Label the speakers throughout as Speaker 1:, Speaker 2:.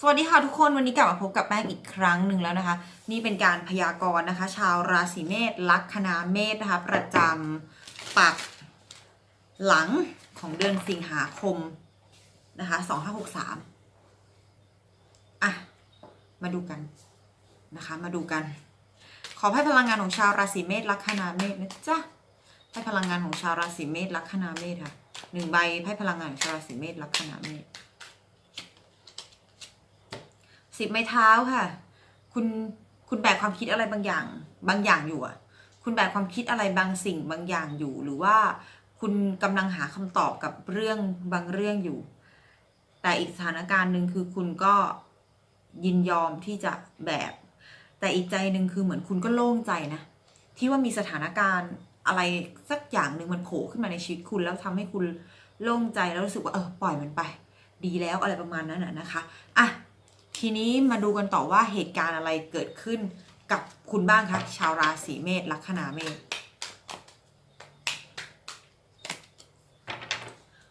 Speaker 1: สวัสดีค่ะทุกคนวันนี้กลับมาพบกับแป้งอีกครั้งหนึ่งแล้วนะคะ นี่เป็นการพยากรณ์นะคะ ชาวราศีเมษลัคนาเมษนะคะ ประจำปักหลังของเดือนสิงหาคมนะคะสองห้าหกสามอะ มาดูกันนะคะ มาดูกัน ขอให้พลังงานของชาวราศีเมษลัคนาเมษนะจ๊ะให้พลังงานของชาวราศีเมษลัคนาเมษค่ะหนึ่งใบให้พลังงานของชาวราศีเมษลัคนาเมษ สิบไม้เท้าค่ะ คุณคุณแบกความคิดอะไรบางอย่าง บางอย่างอยู่อะคุณแบกความคิดอะไรบางสิ่งบางอย่างอยู่ หรือว่าคุณกำลังหาคำตอบกับเรื่องบางเรื่องอยู่ แต่อีกสถานการณ์หนึ่งคือคุณก็ยินยอมที่จะแบกแต่อีกใจหนึ่งคือเหมือนคุณก็โล่งใจนะ ที่ว่ามีสถานการณ์อะไรสักอย่างหนึ่งมันโผล่ขึ้นมาในชีวิตคุณแล้วทำให้คุณโล่งใจแล้วรู้สึกว่าเออปล่อยมันไป ดีแล้วอะไรประมาณนั้นนะนะคะอะ ทีนี้มาดูกันต่อว่าเหตุการณ์อะไรเกิดขึ้นกับคุณบ้างคะชาวราศีเมษลัคนาเมษ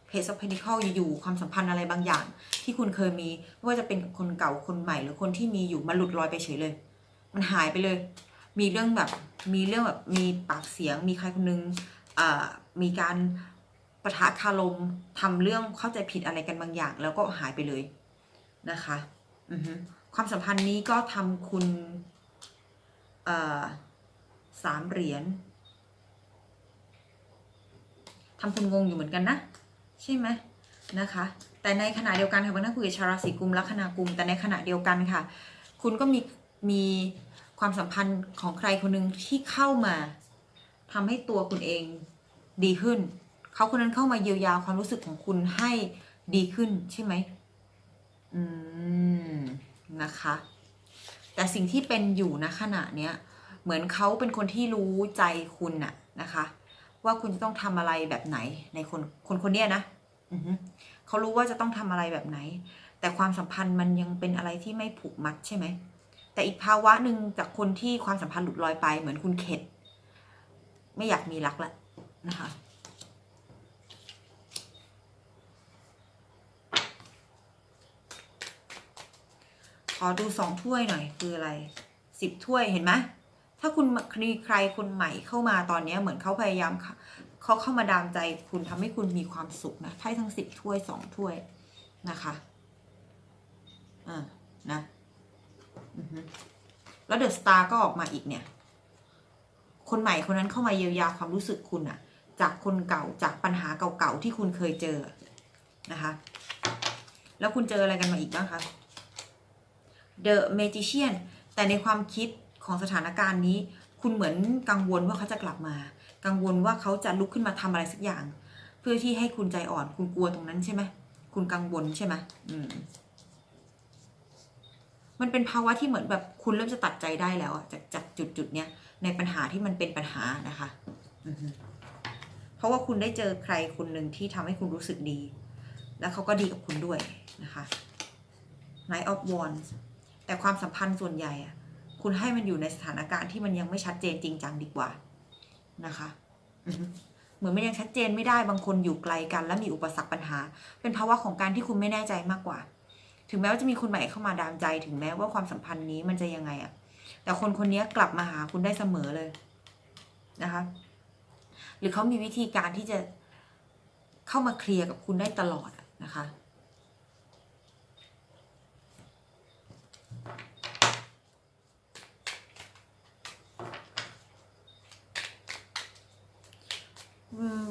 Speaker 1: เพจ of Pentacle อยู่ความสัมพันธ์อะไรบางอย่าง ที่คุณเคยมีไม่ว่าจะเป็นคนเก่าคนใหม่ หรือคนที่มีอยู่มาหลุดลอยไปเฉยเลย มันหายไปเลย มีเรื่องแบบมีเรื่องแบบมีปากเสียง มีใครคนนึงมีการประทะคารมทำเรื่องเข้าใจผิดอะไรกันบางอย่าง แล้วก็หายไปเลยนะคะ ความสัมพันธ์นี้ก็ทำคุณสามเหรียญทำคุณงงอยู่เหมือนกันนะ ใช่ไหมนะคะ แต่ในขณะเดียวกันค่ะวันนั้นคุยกับชาวราศีกุมลัคนากุม แต่ในขณะเดียวกันค่ะ คุณก็มีมีความสัมพันธ์ของใครคนหนึ่งที่เข้ามาทำให้ตัวคุณเองดีขึ้น เขาคนนั้นเข้ามาเยียวยาความรู้สึกของคุณให้ดีขึ้นใช่ไหม อืมนะคะ แต่สิ่งที่เป็นอยู่นะขณะเนี้ยเหมือนเขาเป็นคนที่รู้ใจคุณน่ะนะคะ ว่าคุณจะต้องทำอะไรแบบไหนในคนคนคนเนี้ยนะอือฮึเขารู้ว่าจะต้องทำอะไรแบบไหน แต่ความสัมพันธ์มันยังเป็นอะไรที่ไม่ผูกมัดใช่ไหมแต่อีกภาวะหนึ่งจากคนที่ความสัมพันธ์หลุดลอยไป เหมือนคุณเข็ด ไม่อยากมีรักละนะคะ ขอดูสองถ้วยหน่อยคืออะไรสิบถ้วยเห็นไหมถ้าคุณมีใครคนใหม่เข้ามาตอนนี้เหมือนเขาพยายามเขาเข้ามาดามใจคุณทำให้คุณมีความสุขนะไพ่ทั้งสิบถ้วยสองถ้วยนะคะอ่านะแล้วเดอะสตาร์ก็ออกมาอีกเนี่ย คนใหม่คนนั้นเข้ามาเยียวยาความรู้สึกคุณอะจากคนเก่าจากปัญหาเก่าๆที่คุณเคยเจอนะคะ แล้วคุณเจออะไรกันมาอีกบ้างคะ The Magician แต่ในความคิดของสถานการณ์นี้ คุณเหมือนกังวลว่าเขาจะกลับมา กังวลว่าเขาจะลุกขึ้นมาทำอะไรสักอย่าง เพื่อที่ให้คุณใจอ่อน คุณกลัวตรงนั้นใช่ไหมคุณกังวลใช่ไหมอืมมันเป็นภาวะที่เหมือนแบบคุณเริ่มจะตัดใจได้แล้วจากจากจุดจุดเนี้ยในปัญหาที่มันเป็นปัญหานะคะอืเพราะว่าคุณได้เจอใครคนหนึ่งที่ทำให้คุณรู้สึกดี แล้วเขาก็ดีกับคุณด้วยนะคะ Knight of Wands แต่ความสัมพันธ์ส่วนใหญ่อะคุณให้มันอยู่ในสถานการณ์ที่มันยังไม่ชัดเจนจริงจังดีกว่านะคะเหมือนมันยังชัดเจนไม่ได้บางคนอยู่ไกลกัน และมีอุปสรรคปัญหา เป็นภาวะของการที่คุณไม่แน่ใจมากกว่า ถึงแม้ว่าจะมีคนใหม่เข้ามาดามใจ ถึงแม้ว่าความสัมพันธ์นี้มันจะยังไงอะแต่คนคนนี้กลับมาหาคุณได้เสมอเลยนะคะ หรือเขามีวิธีการที่จะเข้ามาเคลียร์กับคุณได้ตลอดนะคะ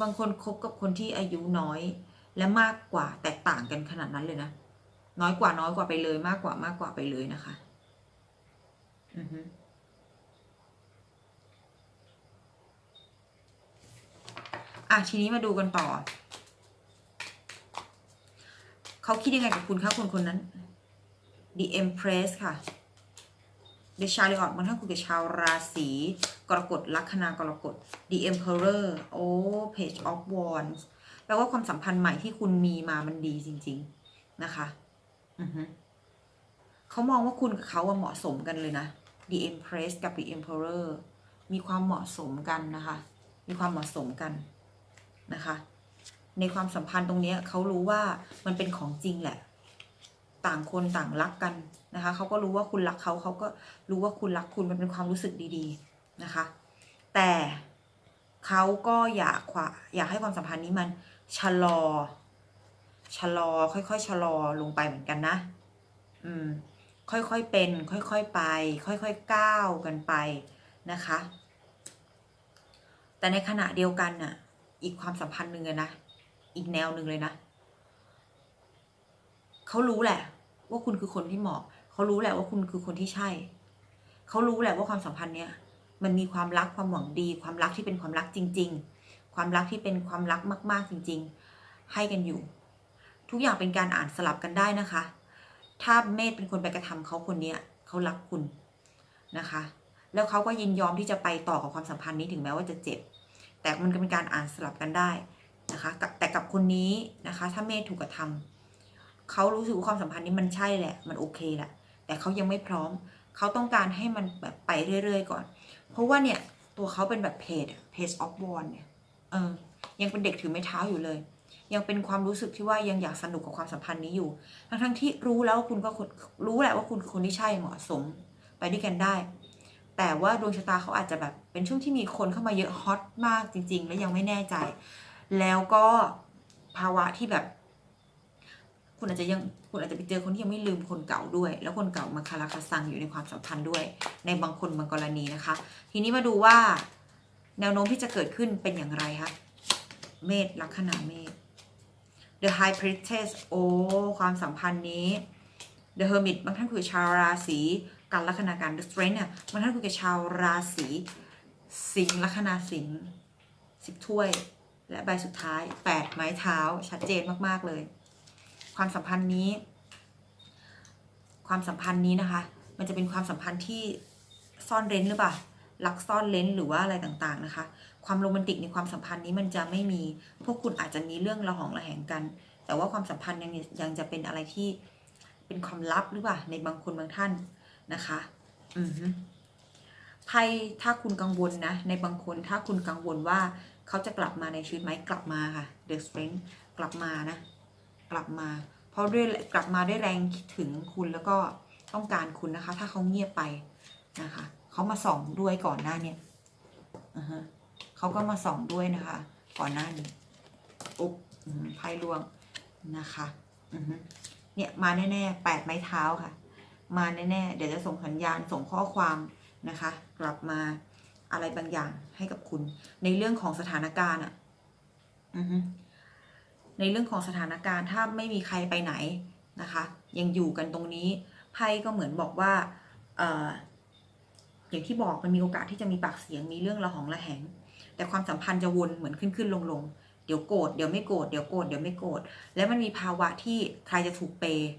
Speaker 1: บางคนคบกับคนที่อายุน้อยและมากกว่าแตกต่างกันขนาดนั้นเลยนะ น้อยกว่าน้อยกว่าไปเลยมากกว่ามากกว่าไปเลยนะคะ อือฮึอะทีนี้มาดูกันต่อ เขาคิดยังไงกับคุณคะคนคนนั้น The Empress ค่ะ The Chariot มันถ้าคุณกับชาวราศีกรกฎลัคนากรกฎ The Emperor โอ้ Page of Wands แปลว่าความสัมพันธ์ใหม่ที่คุณมีมามันดีจริง ๆ นะคะอือฮึเขามองว่าคุณกับเขาเหมาะสมกันเลยนะ The Empress กับ The Emperor มีความเหมาะสมกันนะคะ มีความเหมาะสมกันนะคะ ในความสัมพันธ์ตรงนี้เขารู้ว่ามันเป็นของจริงแหละ ต่างคนต่างรักกันนะคะเขาก็รู้ว่าคุณรักเขาเขาก็รู้ว่าคุณรักคุณมันเป็นความรู้สึกดีๆนะคะ แต่เขาก็อยากวาอยากให้ความสัมพันธ์นี้มันชะลอชะลอ ค่อยๆชะลอลงไปเหมือนกันนะ อืม ค่อยๆเป็น ค่อยๆไป ค่อยๆก้าวกันไปนะคะ แต่ในขณะเดียวกันน่ะ อีกความสัมพันธ์หนึ่งเลยนะ อีกแนวหนึ่งเลยนะ เขารู้แหละ ว่าคุณคือคนที่เหมาะ เขารู้แหละว่าคุณคือคนที่ใช่ เขารู้แหละว่าความสัมพันธ์เนี้ยมันมีความรักความหวังดี ความรักที่เป็นความรักจริง ๆ ความรักที่เป็นความรักมาก ๆจริง ๆ ให้กันอยู่ ทุกอย่างเป็นการอ่านสลับกันได้นะคะ ถ้าเมธเป็นคนไปกระทำเขาคนเนี้ยเขารักคุณนะคะ แล้วเขาก็ยินยอมที่จะไปต่อกับความสัมพันธ์นี้ถึงแม้ว่าจะเจ็บ แต่มันก็เป็นการอ่านสลับกันได้นะคะแต่กับคนนี้นะคะ ถ้าเมธถูกกระทำ เขารู้สึกว่าความสัมพันธ์นี้มันใช่แหละ มันโอเคแหละแต่เขายังไม่พร้อม เขาต้องการให้มันแบบไปเรื่อยๆก่อน เพราะว่าเนี่ยตัวเขาเป็นแบบเพจเพจออฟวอนเนี่ยเออยังเป็นเด็กถือไม้เท้าอยู่เลย ยังเป็นความรู้สึกที่ว่ายังอยากสนุกกับความสัมพันธ์นี้อยู่ ทั้งทั้งๆที่รู้แล้วว่าคุณก็รู้แหละว่าคุณคือคนที่ใช่เหมาะสมไปด้วยกันได้ แต่ว่าดวงชะตาเขาอาจจะแบบเป็นช่วงที่มีคนเข้ามาเยอะฮอตมากจริง ๆ แล้วยังไม่แน่ใจ แล้วก็ภาวะที่แบบ คุณอาจจะยังคุณอาจจะไปเจอคนที่ยังไม่ลืมคนเก่าด้วย แล้วคนเก่ามาคาราคาซังอยู่ในความสัมพันธ์ด้วย ในบางคนบางกรณีนะคะ ทีนี้มาดูว่า แนวโน้มที่จะเกิดขึ้นเป็นอย่างไรคะเมษลัคนาเมษ The High Priestess โอ้ความสัมพันธ์นี้ The Hermit บางท่านคุยกับชาวราศีกันลัคนาการ The Strength เนี่ยบางท่านคุยกับชาวราศีสิงห์ลัคนาสิงห์สิบถ้วย และใบสุดท้ายแปดไม้เท้าชัดเจนมากๆเลย ความสัมพันธ์นี้ ความสัมพันธ์นี้นะคะ มันจะเป็นความสัมพันธ์ที่ซ่อนเร้นหรือเปล่าลักซ่อนเลนหรือว่าอะไรต่างๆนะคะ ความโรแมนติกในความสัมพันธ์นี้มันจะไม่มี พวกคุณอาจจะมีเรื่องระหองระแหงกัน แต่ว่าความสัมพันธ์ยังยังจะเป็นอะไรที่เป็นความลับหรือเปล่าในบางคนบางท่านนะคะ อือฮึไพ่ถ้าคุณกังวลนะ ในบางคนถ้าคุณกังวลว่าเขาจะกลับมาในชีวิตไหมกลับมาค่ะ The Strength กลับมานะ ลับมาเพราะด้วยกลับมาด้วยแรงคิดถึงคุณแล้วก็ต้องการคุณนะคะ ถ้าเขาเงียบไปนะคะเขามาส่องด้วยก่อนหน้าเนี่ยอ่าฮะเขาก็มาส่องด้วยนะคะ ก่อนหน้านี้อุ๊บไพ่ลวงนะคะอือฮึเนี่ยมาแน่ๆแปดไม้เท้าค่ะ มาแน่ๆเดี๋ยวจะส่งสัญญาณส่งข้อความนะคะ กลับมาอะไรบางอย่างให้กับคุณ ในเรื่องของสถานการณ์อะ อือฮึ ในเรื่องของสถานการณ์ถ้าไม่มีใครไปไหนนะคะ ยังอยู่กันตรงนี้ไพ่ก็เหมือนบอกว่าเอออย่างที่บอกมันมีโอกาสที่จะมีปากเสียงมีเรื่องระหองระแหง แต่ความสัมพันธ์จะวนเหมือนขึ้นขึ้นลงลงเดี๋ยวโกรธเดี๋ยวไม่โกรธเดี๋ยวโกรธเดี๋ยวไม่โกรธแล้วมันมีภาวะที่ใครจะถูกเปย์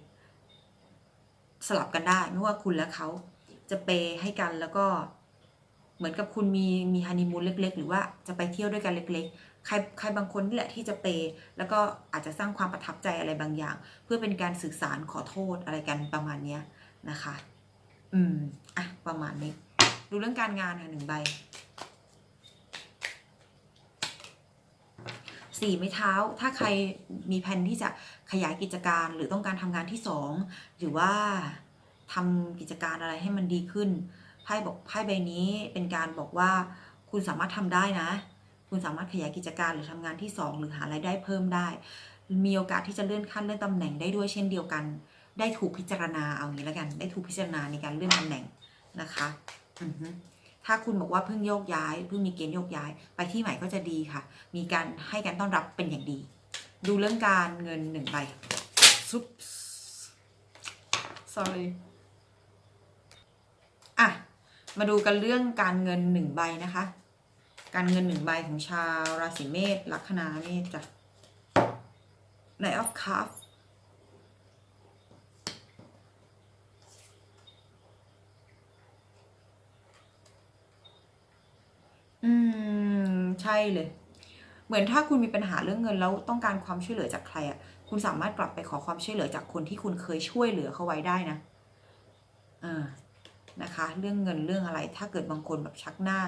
Speaker 1: สลับกันได้ไม่ว่าคุณและเขาจะเปย์ให้กันแล้วก็เหมือนกับคุณมีมีฮันนีมูนเล็ก ๆ หรือว่าจะไปเที่ยวด้วยกันเล็ก ๆ ใครใครบางคนนี่แหละที่จะเปย์แล้วก็อาจจะสร้างความประทับใจอะไรบางอย่าง เพื่อเป็นการสื่อสารขอโทษอะไรกันประมาณเนี้ยนะคะ อืมอะประมาณนี้ ดูเรื่องการงานค่ะหนึ่งใบสี่ไม้เท้า ถ้าใครมีแผนที่จะขยายกิจการหรือต้องการทำงานที่สองหรือว่าทำกิจการอะไรให้มันดีขึ้นไพ่บอกไพ่ใบนี้เป็นการบอกว่าคุณสามารถทำได้นะ คุณสามารถขยายกิจการหรือทำงานที่สองหรือหารายได้เพิ่มได้ มีโอกาสที่จะเลื่อนขั้นเลื่อนตำแหน่งได้ด้วยเช่นเดียวกัน ได้ถูกพิจารณาเอางี้แล้วกัน ได้ถูกพิจารณาในการเลื่อนตำแหน่งนะคะถ้าคุณบอกว่าเพิ่งโยกย้ายเพิ่งมีเกณฑ์โยกย้าย ไปที่ใหม่ก็จะดีค่ะ มีการให้การต้อนรับเป็นอย่างดี ดูเรื่องการเงินหนึ่งใบซุป sorry อะ มาดูกันเรื่องการเงินหนึ่งใบนะคะ การเงินหนึ่งใบของชาวราศีเมษลัคนาเมษจ้ะ Knight of Cups อืม ใช่เลย เหมือนถ้าคุณมีปัญหาเรื่องเงินแล้วต้องการความช่วยเหลือจากใครอะ คุณสามารถกลับไปขอความช่วยเหลือจากคนที่คุณเคยช่วยเหลือเขาไว้ได้นะอ่านะคะ เรื่องเงินเรื่องอะไร ถ้าเกิดบางคนแบบชักหน้า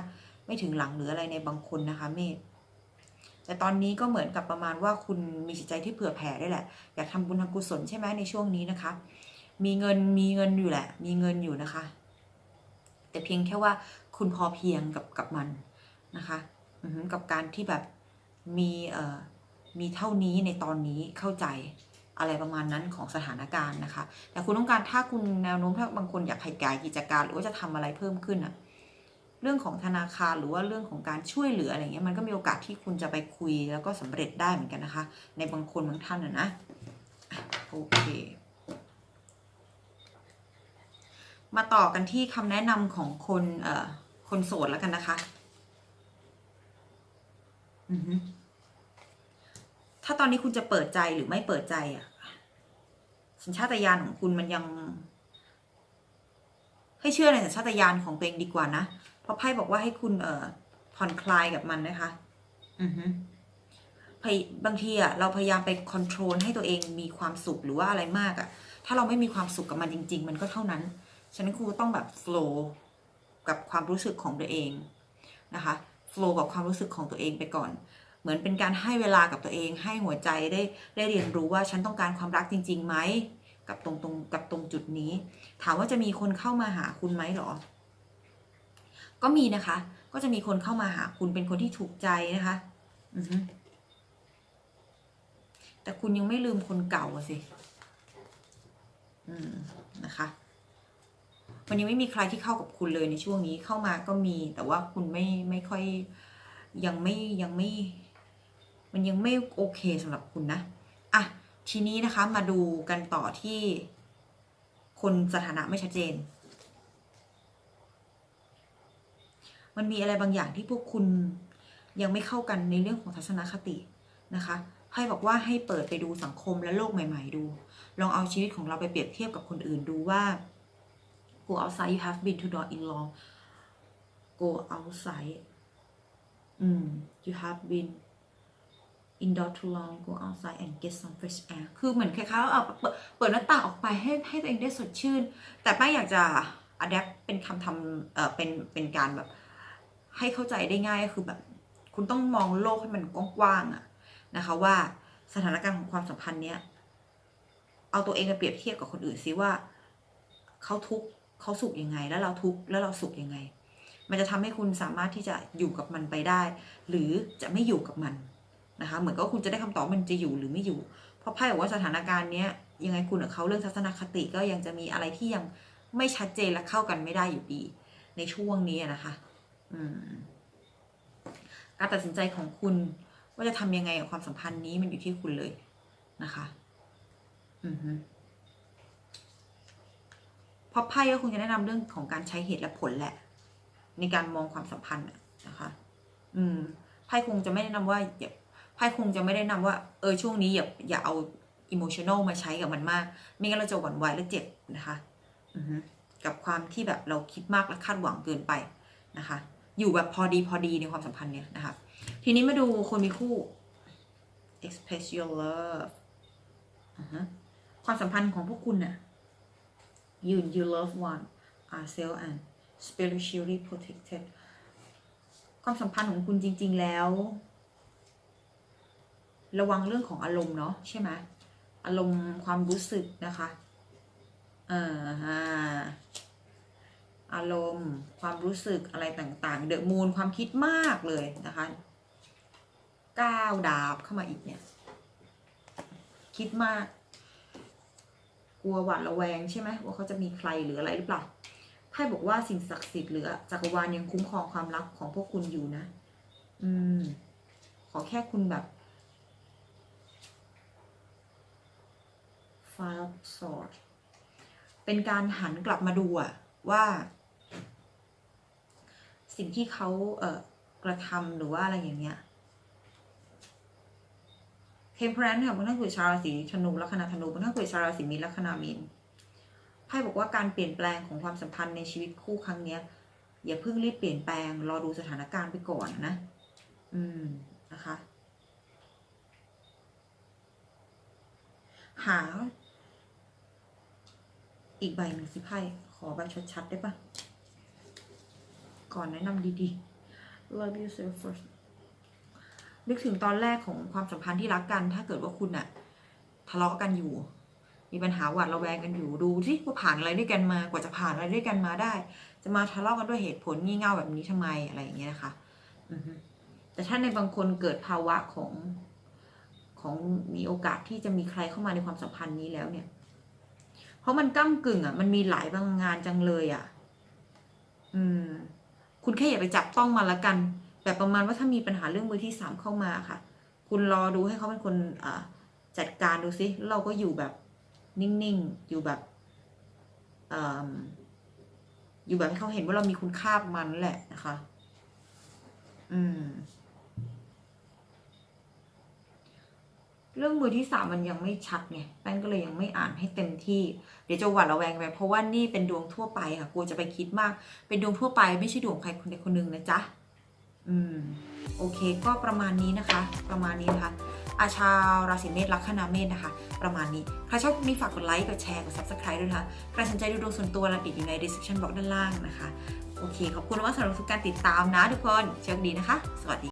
Speaker 1: ไม่ถึงหลังหรืออะไรในบางคนนะคะเมษแต่ตอนนี้ก็เหมือนกับประมาณว่าคุณมีจิตใจที่เผื่อแผ่ได้แหละ อยากทำบุญทำกุศลใช่ไหมในช่วงนี้นะคะ มีเงินมีเงินอยู่แหละ มีเงินอยู่นะคะ แต่เพียงแค่ว่าคุณพอเพียงกับกับมันนะคะกับการที่แบบมีเอ่อมีเท่านี้ในตอนนี้เข้าใจอะไรประมาณนั้นของสถานการณ์นะคะ แต่คุณต้องการถ้าคุณแนวโน้มถ้าบางคนอยากขยายกิจการ หรือว่าจะทำอะไรเพิ่มขึ้นอะ เรื่องของธนาคารหรือว่าเรื่องของการช่วยเหลืออะไรเงี้ยมันก็มีโอกาสที่คุณจะไปคุยแล้วก็สำเร็จได้เหมือนกันนะคะ ในบางคนบางท่านอะนะโอเคมาต่อกันที่คำแนะนำของคนเอ่อคนโสดแล้วกันนะคะ ถ้าตอนนี้คุณจะเปิดใจหรือไม่เปิดใจอะสัญชาตญาณของคุณมันยัง ให้เชื่อในสัญชาตญาณของตัวเองดีกว่านะ ราะไพ่บอกว่าให้คุณเอ่อผ่อนคลายกับมันนะคะ อือฮึบางทีอะเราพยายามไปคอนโทรลให้ตัวเองมีความสุขหรือว่าอะไรมากอะถ้าเราไม่มีความสุขกับมันจริง ๆ มันก็เท่านั้น ฉะนั้นครูต้องแบบ flow กับความรู้สึกของตัวเองนะคะ flow กับความรู้สึกของตัวเองไปก่อน เหมือนเป็นการให้เวลากับตัวเอง ให้หัวใจได้ได้เรียนรู้ว่าฉันต้องการความรักจริงๆไหมกับตรงตรงกับตรงจุดนี้ ถามว่าจะมีคนเข้ามาหาคุณไหมหรอ ก็มีนะคะ ก็จะมีคนเข้ามาหาคุณเป็นคนที่ถูกใจนะคะ อือฮึแต่คุณยังไม่ลืมคนเก่าสิ อืมนะคะมันยังไม่มีใครที่เข้ากับคุณเลยในช่วงนี้เข้ามาก็มี แต่ว่าคุณไม่ไม่ค่อยยังไม่ยังไม่ มันยังไม่โอเคสำหรับคุณนะอะทีนี้นะคะมาดูกันต่อที่คนสถานะไม่ชัดเจน มันมีอะไรบางอย่างที่พวกคุณยังไม่เข้ากันในเรื่องของทัศนคตินะคะไพ่บอกว่าให้เปิดไปดูสังคมและโลกใหม่ ๆ ดู ลองเอาชีวิตของเราไปเปรียบเทียบกับคนอื่นดูว่า go outside you have been to not in long go outside อืม you have been indoor too long go outside and get some fresh air คือเหมือนคล้ายๆว่าเอาเปิดเปิดหน้าต่างออกไปให้ให้ตัวเองได้สดชื่น แต่ป้าอยากจะ adapt เป็นคำทำเออเป็นเป็นการแบบ ให้เข้าใจได้ง่ายก็คือแบบ คุณต้องมองโลกให้มันกว้างๆอะนะคะ ว่าสถานการณ์ของความสัมพันธ์เนี้ยเอาตัวเองไปเปรียบเทียบกับคนอื่นซิว่าเขาทุกข์เขาสุขยังไง แล้วเราทุกข์แล้วเราสุขยังไง มันจะทำให้คุณสามารถที่จะอยู่กับมันไปได้ หรือจะไม่อยู่กับมันนะคะ เหมือนก็คุณจะได้คำตอบมันจะอยู่หรือไม่อยู่ เพราะไพ่บอกว่าสถานการณ์เนี้ยยังไงคุณกับเขาเรื่องทัศนคติก็ยังจะมีอะไรที่ยังไม่ชัดเจนและเข้ากันไม่ได้อยู่ดี ในช่วงนี้นะคะ การตัดสินใจของคุณว่าจะทำยังไงกับความสัมพันธ์นี้มันอยู่ที่คุณเลยนะคะ อือฮึพราะไพ่ก็คงจะแนะนำเรื่องของการใช้เหตุและผลแหละ ในการมองความสัมพันธ์นะคะ อืมไพ่คงจะไม่แนะนำว่าอย่าไพ่คงจะไม่ได้นำว่า เออช่วงนี้อย่าอย่าเอาอิโมชัน a ลมาใช้กับมันมาก ไม่งั้นเราจะหวั่นไหวและเจ็บนะคะ อือกับความที่แบบเราคิดมากและคาดหวังเกินไปนะคะ อยู่แบบพอดีพอดีในความสัมพันธ์เนี่ยนะคะ ทีนี้มาดูคนมีคู่ express your love ความสัมพันธ์ของพวกคุณน่ะ you you love one are self and spiritually protected ความสัมพันธ์ของคุณจริง ๆแล้ว ระวังเรื่องของอารมณ์เนาะใช่ไหมอารมณ์ความรู้สึกนะคะ เอ่อ อารมณ์ ความรู้สึกอะไรต่างๆ เดอะมูนความคิดมากเลยนะคะก้าวดาบเข้ามาอีกเนี่ย คิดมาก กลัวหวาดระแวงใช่ไหมว่าเขาจะมีใครหรืออะไรหรือเปล่าไพ่บอกว่าสิ่งศักดิ์สิทธิ์หรือจักรวาลยังคุ้มครองความรักของพวกคุณอยู่นะ อืม ขอแค่คุณแบบ five sort เป็นการหันกลับมาดูอะว่า สิ่งที่เขาเอ่อกระทำหรือว่าอะไรอย่างเงี้ยเทมเพลนค่ะบางท่านคุยชาวราศีธนูลัคนาธนูบางท่านคุยชาวราศีมีนลัคนามีนไพ่บอกว่าการเปลี่ยนแปลงของความสัมพันธ์ในชีวิตคู่ครั้งเนี้ย อย่าเพิ่งรีบเปลี่ยนแปลง รอดูสถานการณ์ไปก่อนนะ อืมนะคะ หา อีกใบหนึ่งสิไพ่ขอใบชัดๆได้ปะ ก่อนแนะนำดีๆ love yourself first นึกถึงตอนแรกของความสัมพันธ์ที่รักกัน ถ้าเกิดว่าคุณอะทะเลาะกันอยู่ มีปัญหาหวาดระแวงกันอยู่ดูที่ว่าผ่านอะไรด้วยกันมากว่าจะผ่านอะไรด้วยกันมาได้ จะมาทะเลาะกันด้วยเหตุผลงี่เง่าแบบนี้ทำไมอะไรอย่างเงี้ยนะคะแต่ถ้าในบางคนเกิดภาวะของของมีโอกาสที่จะมีใครเข้ามาในความสัมพันธ์นี้แล้วเนี่ย เพราะมันก้ากึ่งอะ มันมีหลายบางงานจังเลยอะ อืม คุณแค่อย่าไปจับต้องมาละกัน แบบประมาณว่าถ้ามีปัญหาเรื่องมือที่สามเข้ามาค่ะ คุณรอดูให้เขาเป็นคนจัดการดูซิเราก็อยู่แบบนิ่งๆ อยู่แบบอยู่แบบให้เขาเห็นว่าเรามีคุณค่าประมันแหละนะคะ อืม เรื่องมือที่สามมันยังไม่ชัดไงแป้งก็เลยยังไม่อ่านให้เต็มที่ เดี๋ยวจะหวาดระแวงไปเพราะว่านี่เป็นดวงทั่วไปค่ะกลัวจะไปคิดมาก เป็นดวงทั่วไปไม่ใช่ดวงใครคนใดคนหนึ่งนะจ๊ะ อืม โอเค ก็ประมาณนี้นะคะ ประมาณนี้นะคะอาชาวราศีเมษลัคนาเมษนะคะ ประมาณนี้ ใครชอบคลิปนี้ฝากกดไลค์ กดแชร์ กด subscribe ด้วยนะคะ ใครสนใจดูดวงส่วนตัวรายละเอียดอยู่ใน description box ด้านล่างนะคะ โอเค ขอบคุณมากสำหรับทุกการติดตามนะทุกคนโชคดีนะคะ สวัสดี